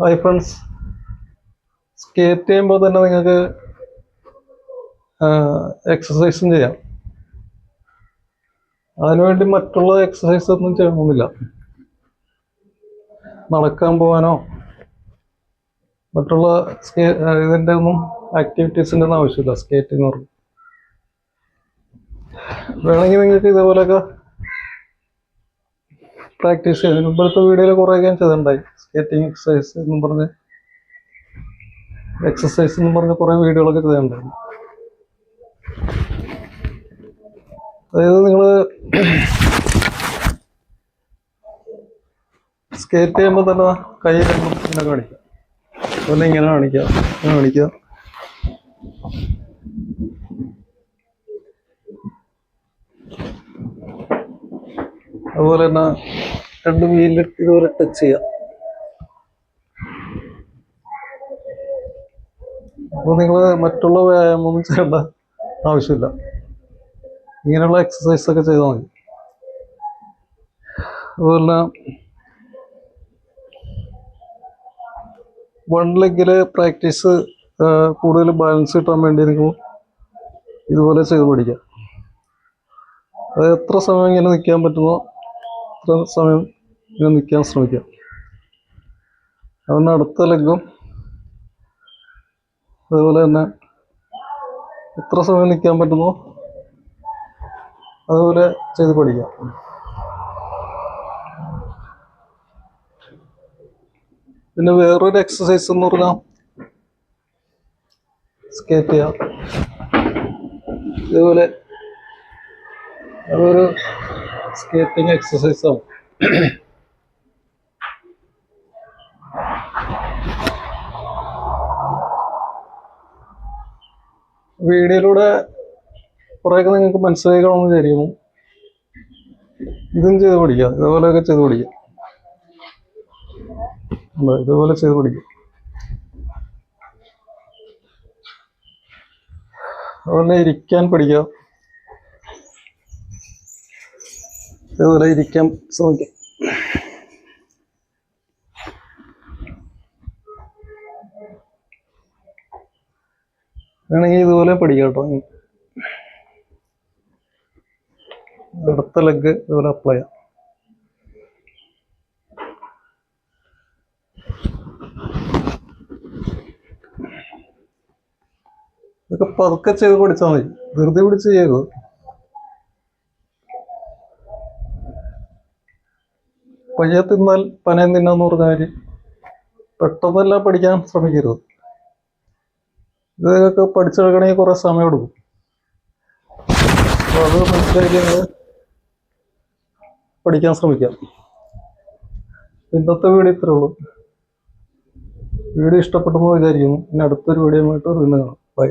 Hi friends skate ചെയ്യുമ്പോൾ തന്നെ നിങ്ങൾക്ക് എക്സസൈസും ചെയ്യാം. അതിനുവേണ്ടി മറ്റുള്ള എക്സസൈസ് ഒന്നും ചെയ്യണമെന്നില്ല. നടക്കാൻ പോകാനോ മറ്റുള്ള സ്കേ ഇതിന്റെ ഒന്നും ആക്ടിവിറ്റീസിന്റെ ഒന്നും ആവശ്യമില്ല സ്കേറ്റിംഗ് എന്ന് വേണമെങ്കിൽ നിങ്ങൾക്ക് ഇതേപോലെയൊക്കെ പ്രാക്ടീസ് ചെയ്തു മുമ്പത്തെ വീഡിയോയിൽ കുറേ ഞാൻ ചെയ്തിട്ടുണ്ടായി സ്കേറ്റിംഗ് എക്സസൈസ് എന്നും പറഞ്ഞ് എക്സസൈസ് എന്നും പറഞ്ഞ് കുറേ വീഡിയോകളൊക്കെ ചെയ്തിട്ടുണ്ടായിരുന്നു. അതായത് നിങ്ങൾ സ്കേറ്റ് ചെയ്യുമ്പോൾ തന്നെ കൈ ഇങ്ങനെ കാണിക്കുക അതുപോലെ ഇങ്ങനെ കാണിക്കുക ഇങ്ങനെ അതുപോലെ തന്നെ രണ്ട് മീനിലിട്ട് ഇതുപോലെ ടച്ച് ചെയ്യാം. അപ്പോൾ നിങ്ങൾ മറ്റുള്ള വ്യായാമമൊന്നും ചെയ്യേണ്ട ആവശ്യമില്ല. ഇങ്ങനെയുള്ള എക്സസൈസ് ഒക്കെ ചെയ്താൽ മതി. അതുപോലെ വൺ ലെഗിൽ പ്രാക്ടീസ് കൂടുതൽ ബാലൻസ് കിട്ടാൻ വേണ്ടി നിങ്ങൾ ഇതുപോലെ ചെയ്ത് പഠിക്കാം. അത് എത്ര സമയം ഇങ്ങനെ നിൽക്കാൻ പറ്റുമോ അത്ര സമയം ഇങ്ങനെ നിൽക്കാൻ ശ്രമിക്കാം. അതുകൊണ്ട് അടുത്ത ലെഗും അതുപോലെ തന്നെ എത്ര സമയം നിൽക്കാൻ പറ്റുമോ അതുപോലെ ചെയ്ത് പഠിക്കാം. പിന്നെ വേറൊരു എക്സസൈസ് എന്ന് പറഞ്ഞാൽ സ്കേറ്റ് ചെയ്യാം. ഇതുപോലെ അതൊരു സ്കേറ്റിംഗ് എക്സസൈസ് വീഡിയോയിലൂടെ കുറേയൊക്കെ നിങ്ങൾക്ക് മനസ്സിലായി കാണുമെന്ന് വിചാരിക്കുന്നു. ഇതും ചെയ്ത് പഠിക്കാം ഇതുപോലെയൊക്കെ ചെയ്ത് പഠിക്കാം ഇതുപോലെ ചെയ്ത് പഠിക്കാം അതുപോലെ ഇരിക്കാൻ പഠിക്കാം ഇതുപോലെ ഇരിക്കാൻ ശ്രമിക്കാം. വേണമെങ്കിൽ ഇതുപോലെ പഠിക്കാം കേട്ടോ. അടുത്ത ലെഗ് ഇതുപോലെ അപ്ലൈ ചെയ്യാം. ഇതൊക്കെ പതുക്കെ ചെയ്ത് പഠിച്ചാൽ മതി. ധൃതി പിടിച്ച് ചെയ്യരുത്. പയ്യെ തിന്നാൽ പനയം തിന്നാന്ന് പറഞ്ഞ കാര്യം പെട്ടെന്നല്ല പഠിക്കാൻ ശ്രമിക്കരുത്. ഇതൊക്കെ പഠിച്ചെടുക്കണമെങ്കിൽ കുറേ സമയം എടുക്കും. അപ്പോൾ അത് മനസ്സിലാക്കി പഠിക്കാൻ ശ്രമിക്കാം. ഇന്നത്തെ വീഡിയോ ഇത്രേ ഉള്ളൂ. വീഡിയോ ഇഷ്ടപ്പെട്ടെന്ന് വിചാരിക്കുന്നു. ഇനി അടുത്തൊരു വീഡിയോ ആയിട്ട് വീണ്ടും കാണാം. ബൈ